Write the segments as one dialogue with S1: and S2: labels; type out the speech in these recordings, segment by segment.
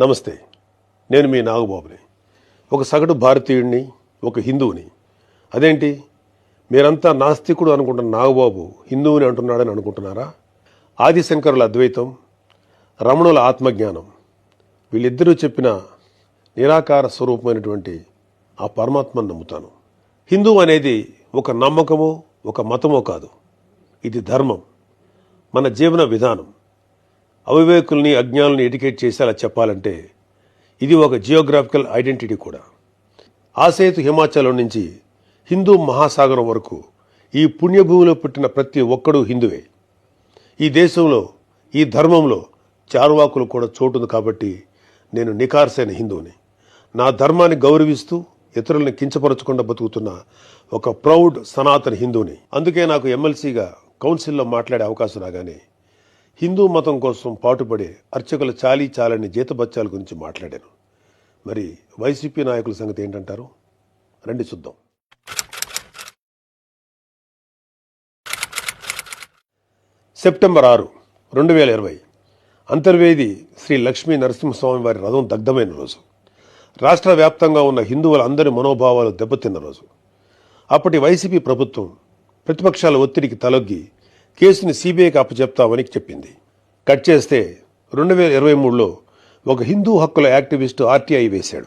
S1: నమస్తే నేను మీ నాగబాబుని. ఒక సగటు భారతీయుడిని ఒక హిందువుని. అదేంటి? మీరంతా నాస్తికుడు అనుకుంటున్న నాగబాబు హిందువుని అంటున్నాడని అనుకుంటున్నారా? ఆదిశంకరుల అద్వైతం రమణుల ఆత్మజ్ఞానం. వీళ్ళిద్దరూ చెప్పిన నిరాకార స్వరూపమైనటువంటి ఆ పరమాత్మను నమ్ముతాను. హిందూ అనేది ఒక నమ్మకమో ఒక మతమో కాదు. ఇది ధర్మం. మన జీవన విధానం. అవివేకుల్ని అజ్ఞానుల్ని ఎడ్యుకేట్ చేసేలా చెప్పాలంటే ఇది ఒక జియోగ్రాఫికల్ ఐడెంటిటీ కూడా. ఆసేతు హిమాచలం నుంచి హిందూ మహాసాగరం వరకు ఈ పుణ్యభూమిలో పుట్టిన ప్రతి ఒక్కడూ హిందువే. ఈ దేశంలో ఈ ధర్మంలో చార్వాకులు కూడా చోటుంది కాబట్టి నేను నికార్సైన హిందువుని. నా ధర్మాన్ని గౌరవిస్తూ ఇతరులను కించపరచకుండా బతుకుతున్న ఒక ప్రౌడ్ సనాతన హిందువుని. అందుకే నాకు ఎమ్మెల్సీగా కౌన్సిల్లో మాట్లాడే అవకాశం రాగానే హిందూ మతం కోసం పాటుపడే అర్చకుల చాలీ చాలని జీతబత్యాల గురించి మాట్లాడాను. మరి వైసీపీ నాయకుల సంగతి ఏంటంటారు? రండి చూద్దాం. సెప్టెంబర్ ఆరు రెండు వేల ఇరవై. అంతర్వేది శ్రీ లక్ష్మీ నరసింహస్వామి వారి రథం దగ్ధమైన రోజు. రాష్ట్ర వ్యాప్తంగా ఉన్న హిందువుల అందరి మనోభావాలు దెబ్బతిన్న రోజు. అప్పటి వైసీపీ ప్రభుత్వం ప్రతిపక్షాల ఒత్తిడికి తలొగ్గి కేసుని సీబీఐకి అప్పచెప్తామని చెప్పింది. కట్ చేస్తే రెండు వేల ఇరవై మూడులో ఒక హిందూ హక్కుల యాక్టివిస్టు ఆర్టీఐ వేశాడు.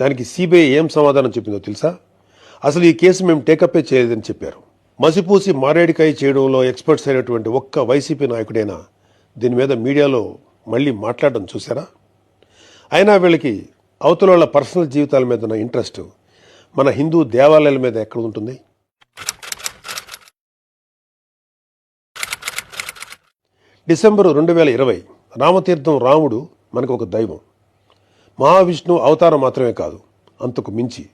S1: దానికి సిబిఐ ఏం సమాధానం చెప్పిందో తెలుసా? అసలు ఈ కేసు మేము టేకప్పే చేయలేదని చెప్పారు. మసిపూసి మారేడికాయ చేయడంలో ఎక్స్పర్ట్స్ అయినటువంటి ఒక్క వైసీపీ నాయకుడైనా దీని మీద మీడియాలో మళ్ళీ మాట్లాడడం చూసారా అయినా వీళ్ళకి అవతల వాళ్ళ పర్సనల్ జీవితాల మీద ఉన్న ఇంట్రెస్ట్ మన హిందూ దేవాలయాల మీద ఎక్కడ ఉంటుంది? డిసెంబరు రెండు వేల ఇరవై రామతీర్థం రాముడు మనకు ఒక దైవం. మహావిష్ణువు అవతారం మాత్రమే కాదు అంతకు మించి.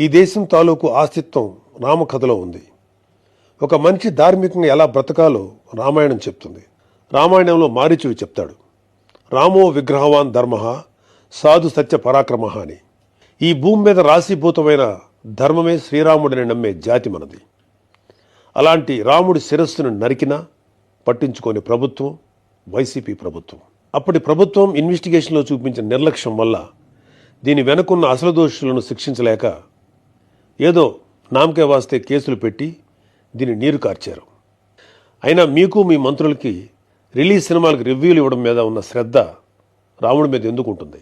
S1: ఈ దేశం తాలూకు ఆస్తిత్వం రామకథలో ఉంది. ఒక మనిషి ధార్మికంగా ఎలా బ్రతకాలో రామాయణం చెప్తుంది. రామాయణంలో మారీచుడు చెప్తాడు. రామో విగ్రహవాన్ ధర్మ సాధు సత్య పరాక్రమ అని. ఈ భూమి మీద రాశీభూతమైన ధర్మమే శ్రీరాముడిని నమ్మే జాతి మనది. అలాంటి రాముడి శిరస్సును నరికినా పట్టించుకోని ప్రభుత్వం వైసీపీ ప్రభుత్వం. అప్పటి ప్రభుత్వం ఇన్వెస్టిగేషన్లో చూపించిన నిర్లక్ష్యం వల్ల దీని వెనుకున్న అసలు దోషులను శిక్షించలేక ఏదో నామకే వాస్తే కేసులు పెట్టి దీన్ని నీరు కార్చారు. అయినా మీకు మీ మంత్రులకి రిలీజ్ సినిమాలకు రివ్యూలు ఇవ్వడం మీద ఉన్న శ్రద్ధ రాముడి మీద ఎందుకు ఉంటుంది?